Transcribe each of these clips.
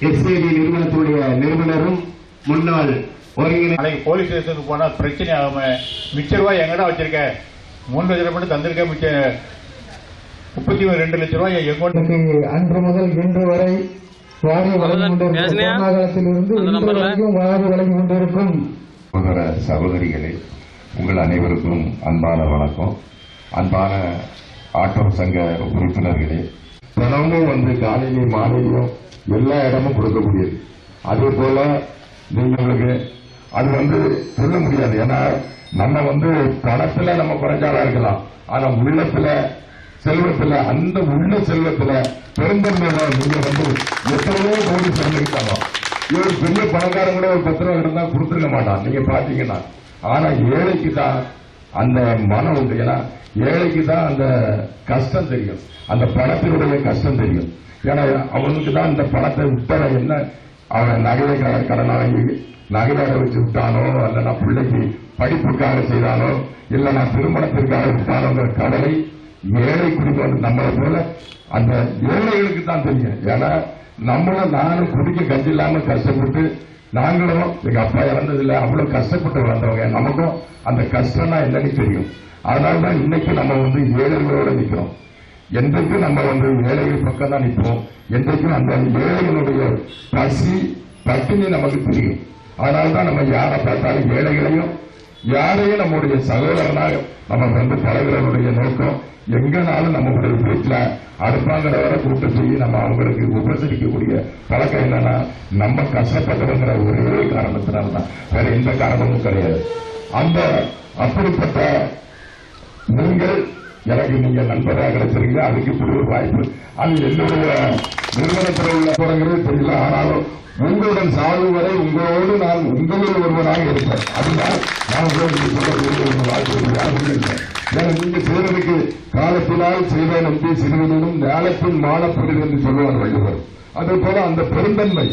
SAD நிறுவனத்துடைய நிறுவனரும் முன்னாள் ஒருங்கிணை police ஸ்டேஷனுக்கு போனா பிரச்சனை ஆகாம மிச்ச ரூபாய் எங்கடா வச்சிருக்க? மூணு லட்சம் மட்டும் தந்திருக்க மிச்ச முப்பத்தி ரெண்டு லட்சம் ரூபாய் எங்க அன்று முதல் இன்று வரை வாரி வழங்கி கொண்டிருக்கும் இன்று நம்பர்ல? வரைக்கும் வாரி வழங்கி கொண்டிருக்கும். சகோதர சகோதரிகளே உங்கள் அனைவருக்கும் அன்பான வணக்கம். அன்பான ஆட்டோ சங்க உறுப்பினர்களே தினமும் வந்து காலையிலையும் மாலையிலும் எல்லா இடமும் கொடுக்கக்கூடியது. அதே போல நீங்களுக்கு அது வந்து சொல்ல முடியாது. ஏன்னா நம்ம வந்து பணத்துல நம்ம குறைஞ்சாலா இருக்கலாம். ஆனா உள்ளத்துல செல்வத்துல அந்த உள்ள செல்வத்துல பெருந்தன்மையில நீங்க வந்து எத்தனையோ கோடி சேர்ந்துக்கிட்டாங்க இவர் பெரிய பணக்காரன் கூட ஒரு பத்து ரூபா இருந்தா கொடுத்துருக்க மாட்டான். நீங்க பாத்தீங்கன்னா. ஆனா ஏழைக்கு தான் அந்த மனம் உண்டு. ஏன்னா ஏழைக்கு தான் அந்த கஷ்டம் தெரியும். அந்த பணத்தினுடைய கஷ்டம் தெரியும். ஏன்னா அவனுக்கு தான் இந்த பணத்தை விட்டவன் என்ன? அவன் நகையை க- கடன் வாங்கி நகையை வச்சு விட்டானோ இல்லைன்னா பிள்ளைக்கு படிப்புக்காக செய்தானோ இல்ல நான் திருமணத்திற்காக விட்டானோங்கிற கடனை ஏழை குடிக்க நம்மளை போல அந்த ஏழைகளுக்கு தான் தெரியும். ஏன்னா நம்மளும் நானும் குடிக்க கஞ்சி இல்லாம கஷ்டப்பட்டு நாங்களும் எங்க அப்பா இறந்ததில்ல அவ்வளவு கஷ்டப்பட்டு வந்தவங்க நமக்கும் அந்த கஷ்டம்னா என்னன்னு தெரியும். அதனாலதான் இன்னைக்கு நம்ம வந்து ஏழைகளோட நிற்கிறோம் என்றைக்கும் நம்ம வந்து ஏழைகள் பக்கம் தான் நிற்போம். என்றைக்கும் அந்த ஏழைகளுடைய பசி பட்டினி நமக்கு தெரியும். அதனால்தான் நம்ம யாரை பார்த்தாலும் ஏழைகளையும் யாரையும் நம்முடைய சகோதரனாக நம்ம வந்து பழகிறவருடைய நோக்கம் எங்கனாலும் நம்மளுடைய வீட்டுல அடுப்பாங்கிறவரை கூட்டம் செய்ய நம்ம அவங்களுக்கு உபசரிக்கக்கூடிய பழக்கம் என்னன்னா நம்ம கஷ்டப்பட்டவங்கிற ஒரே காரணத்தினால்தான். வேற எந்த காரணமும் கிடையாது. அந்த அப்படிப்பட்ட நீங்கள் எனக்கு நீங்க நண்பராக கிடைச்சிருக்கீங்க அதுக்கு இப்படி ஒரு வாய்ப்பு. அது என்னுடைய நிறுவனத்தில் உள்ள போறங்கிறது தெரியல. ஆனாலும் உங்களுடன் சாகும் வரை உங்களோடு நான் உங்களில் ஒருவராக இருப்பேன். அதுதான் நான் உங்களுக்கு யாரும் நீங்க செய்வதற்கு காலத்தினால் செய்த நம்பி சிறுவனும் ஞானத்தின் மானப்படுது என்று சொல்லுவார் வள்ளுவர் அதே போல அந்த பெருந்தன்மை.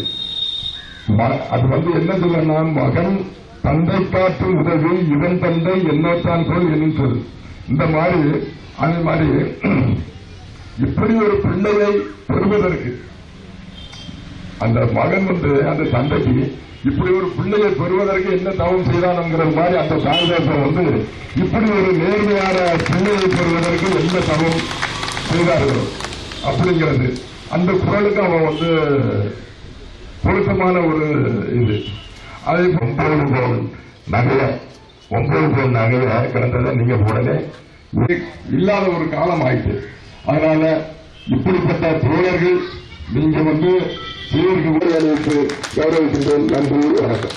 அது வந்து என்ன சொல்லலாம் மகன் தந்தை காட்டும் உதவி இவன் தந்தை என்னத்தான் போல் என்னும் சொல். இந்த மாதிரி அதே மாதிரி இப்படி ஒரு பிள்ளையை பெறுவதற்கு அந்த மகன் வந்து அந்த தந்தைக்கு இப்படி ஒரு பிள்ளையை பெறுவதற்கு என்ன தவம் செய்தான்ங்கிற மாதிரி அந்த காங்கிரசம் வந்து இப்படி ஒரு நேர்மையான பிள்ளையை பெறுவதற்கு என்ன தவம் செய்தார்கள் அப்படிங்கிறது. அந்த குரலுக்கு அவன் வந்து பொருத்தமான ஒரு இது. அதே ஒன்பது பவுன் நகைய ஒன்பது பவுன் நகைய கிடந்ததை நீங்க உடனே இது இல்லாத ஒரு காலம் ஆயிட்டு. அதனால இப்படிப்பட்ட தோழர்கள் நீங்க வந்து செய்வதற்கு அணிவித்து கௌரவிக்கின்றேன் நன்றி வணக்கம்.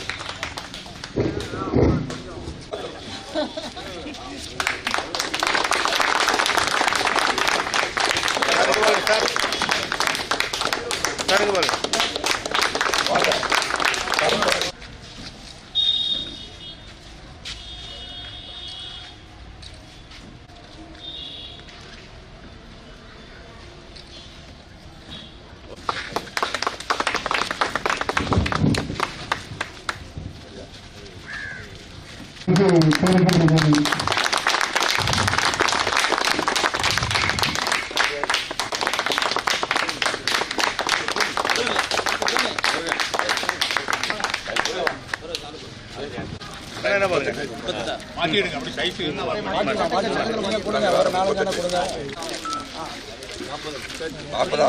இது கோரிக்கப்படுகிறது மாட்டிடுங்க அப்படி சைஸ் இருந்தா கொடுங்க வேற நாளைக்கு கொடுங்க நாற்பதா?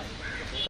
கண்டிப்பாக